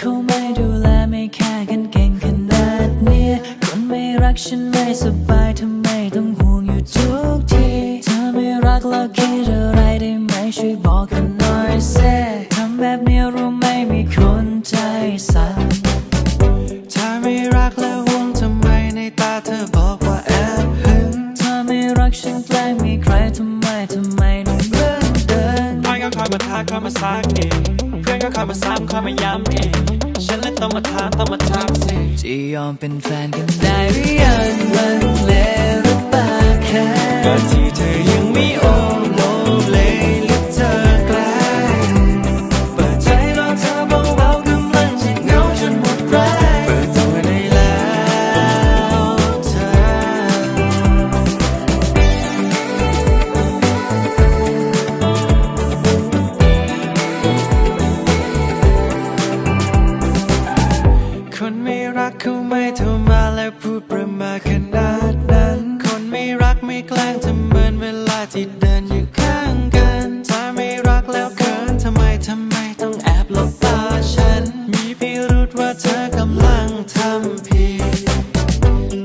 เขาไม่ดูแลไม่แค่กันเก่งขนาดนี้คนไม่รักฉันไม่สบายทำไมต้องห่วงอยู่ทุกทีเธอไม่รักแล้วคิดอะไรได้ไหมช่วยบอกกันหน่อยเสทำแบบนี้รู้ไหมมีคนใจสั่นถ้าไม่รักแล้วห่วงทำไมในตาเธอบอกว่าแอบหึงถ้าไม่รักฉันแกล้มีใครทำไมทำไมต้อเลื่นเดิก็คอยมาทักคอยมาซักนิ ก็คอยมาซ้ำคอยมาย้ำเองฉันเลยต้องมาถามต้องมาถามสิจะยอมเป็นแฟนกันได้หรือยังมัน คนไม่รักเขาไม่โทรมาและพูดประมาขนาดนั้น คนไม่รักไม่แกล้งทำเหมือนเวลาที่เดินอยู่ข้างกัน ถ้าไม่รักแล้วเขินทำไมทำไมต้องแอบหลบตาฉัน มีพิรุธว่าเธอกำลังทำผิด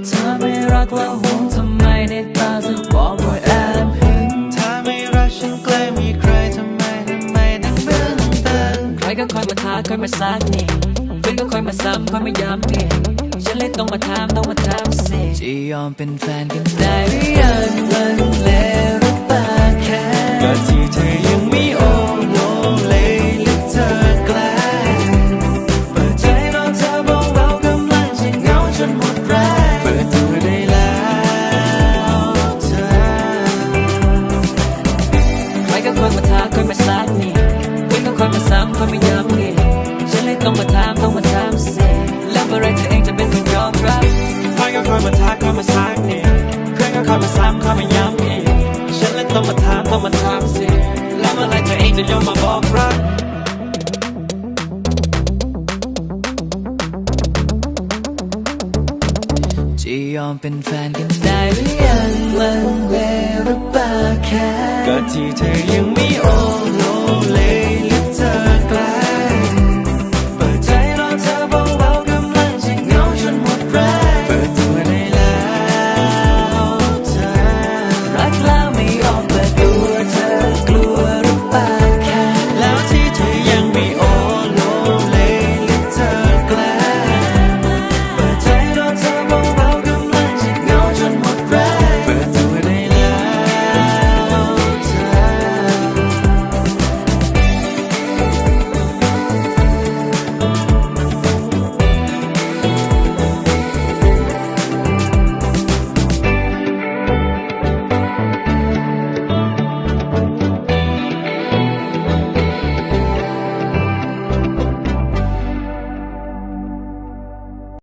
เธอไม่รักแล้วหวงทำไมในตาเธอบอกว่าแอบหึงถ้าไม่รักฉันแกล้งมีใครทำไมทำไมต้องเบื้องตึงใครก็คอยมาท้าคอยมาซักนี่ นก็คอยมาซ้ำคอยมาย้ำเองฉันเลยต้องมาถามต้องมาถามสิจะยอมเป็นแฟนกันได้หรือยังมันเลวหรือเปล่าแค่ก็ที่เธอยังไม่โอ้โลเลยหรือเธอแกล้งเปิดใจรอเธอเบาๆกำลังจะเหงาจนหมดแรงเปิดตัวได้แล้วเธอใครก็คอยมาท้าคอยมาซักนี่เพื่อนก็คอยมาซ้ำคอยมาย้ำเองฉันเลยต้องมาถาม ต้องมาถามสิแล้วเมื่อไรเธอเองจะเป็นคนยอมรับใครก็คอยมาทักคอยมาซักเองเพื่อนก็คอยมาซ้ำคอยมาย้ำเองฉันเลยต้องมาถามต้องมาถามสิแล้วเมื่อไหรเธอเองจะยอมมาบอกรักจะยอมเป็นแฟนกันได้หรือยังมันเลวหรือเปล่าแค่ก็ที่เธอยังไม่โอ